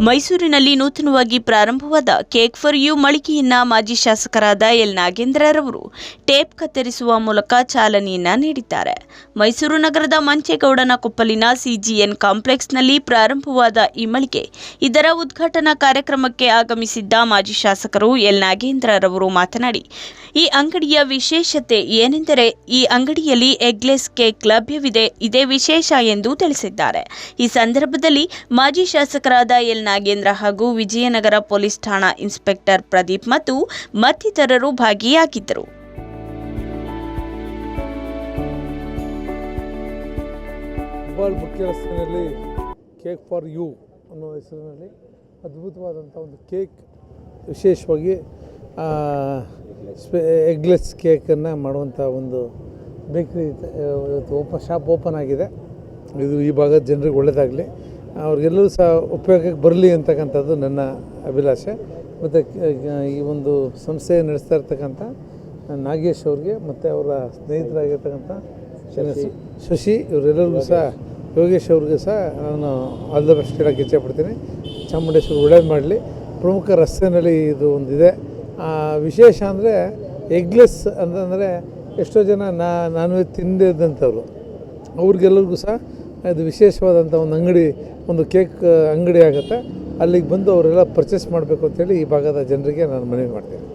ಮೈಸೂರಿನಲ್ಲಿ ನೂತನವಾಗಿ ಪ್ರಾರಂಭವಾದ ಕೇಕ್ ಫಾರ್ ಯು ಮಳಿಗೆಯನ್ನ ಮಾಜಿ ಶಾಸಕರಾದ ಎಲ್. ನಾಗೇಂದ್ರರವರು ಟೇಪ್ ಕತ್ತರಿಸುವ ಮೂಲಕ ಚಾಲನೆಯನ್ನ ನೀಡಿದ್ದಾರೆ. ಮೈಸೂರು ನಗರದ ಮಂಚೇಗೌಡನ ಕೊಪ್ಪಲಿನ ಸಿಜಿಎನ್ ಕಾಂಪ್ಲೆಕ್ಸ್ನಲ್ಲಿ ಪ್ರಾರಂಭವಾದ ಈ ಮಳಿಗೆ ಇದರ ಉದ್ಘಾಟನಾ ಕಾರ್ಯಕ್ರಮಕ್ಕೆ ಆಗಮಿಸಿದ್ದ ಮಾಜಿ ಶಾಸಕರು ಎಲ್. ನಾಗೇಂದ್ರರವರು ಮಾತನಾಡಿ ಈ ಅಂಗಡಿಯ ವಿಶೇಷತೆ ಏನೆಂದರೆ ಈ ಅಂಗಡಿಯಲ್ಲಿ ಎಗ್ಲೆಸ್ ಕೇಕ್ ಲಭ್ಯವಿದೆ. ಇದೇ ವಿಶೇಷ ಎಂದು ತಿಳಿಸಿದ್ದಾರೆ. ಈ ಸಂದರ್ಭದಲ್ಲಿ ಮಾಜಿ ಶಾಸಕರಾದ ಎಲ್. ನಾಗೇಂದ್ರ ಹಾಗೂ ವಿಜಯನಗರ ಪೊಲೀಸ್ ಠಾಣಾ ಇನ್ಸ್ಪೆಕ್ಟರ್ ಪ್ರದೀಪ್ ಮತ್ತು ಮತ್ತಿತರರು ಭಾಗಿಯಾಗಿದ್ದರು. ಕೇಕ್ ಫಾರ್ ಯು ಅನ್ನೋ ಹೆಸರಿನಲ್ಲಿ ಅದ್ಭುತವಾದಂಥ ಒಂದು ಕೇಕ್ ವಿಶೇಷವಾಗಿ ಸ್ಪೆ ಎಗ್ಲೆಸ್ ಕೇಕನ್ನು ಮಾಡುವಂಥ ಒಂದು ಬೇಕ್ರಿ ಇವತ್ತು ಓಪನ್ ಶಾಪ್ ಓಪನ್ ಆಗಿದೆ. ಇದು ಈ ಭಾಗದ ಜನರಿಗೆ ಒಳ್ಳೆಯದಾಗಲಿ ಅವ್ರಿಗೆಲ್ಲರೂ ಸಹ ಉಪಯೋಗಕ್ಕೆ ಬರಲಿ ಅಂತಕ್ಕಂಥದ್ದು ನನ್ನ ಅಭಿಲಾಷೆ. ಮತ್ತು ಈ ಒಂದು ಸಂಸ್ಥೆ ನಡೆಸ್ತಾ ಇರ್ತಕ್ಕಂಥ ನಾಗೇಶ್ ಅವ್ರಿಗೆ, ಮತ್ತು ಅವರ ಸ್ನೇಹಿತರಾಗಿರ್ತಕ್ಕಂಥ ಶಶಿ ಇವರೆಲ್ಲರಿಗೂ ಸಹ, ಯೋಗೇಶ್ ಅವ್ರಿಗೂ ಸಹ ನಾನು ಆಲ್ ದ ಬೆಸ್ಟ್ ಹೇಳೋಕ್ಕೆ ಇಚ್ಛೆಪಡ್ತೀನಿ ಚಾಮುಂಡೇಶ್ವರಿ ಒಳ್ಳೇದು ಮಾಡಲಿ. ಪ್ರಮುಖ ರಸ್ತೆಯಲ್ಲಿ ಇದು ಒಂದಿದೆ. ವಿಶೇಷ ಅಂದರೆ ಎಗ್ಲೆಸ್ ಅಂತಂದರೆ ಎಷ್ಟೋ ಜನ ನಾ, ನಾನ್ ವೆಜ್ ತಿಂದಿದ್ದಂಥವ್ರು. ಅವ್ರಿಗೆಲ್ಲರಿಗೂ ಸಹ ಇದು ವಿಶೇಷವಾದಂಥ ಒಂದು ಅಂಗಡಿ, ಒಂದು ಕೇಕ್, ಅಂಗಡಿ ಆಗುತ್ತೆ. ಅಲ್ಲಿಗೆ ಬಂದು ಅವರೆಲ್ಲ ಪರ್ಚೇಸ್ ಮಾಡಬೇಕು ಅಂತೇಳಿ ಈ ಭಾಗದ ಜನರಿಗೆ ನಾನು ಮನವಿ ಮಾಡ್ತೀನಿ.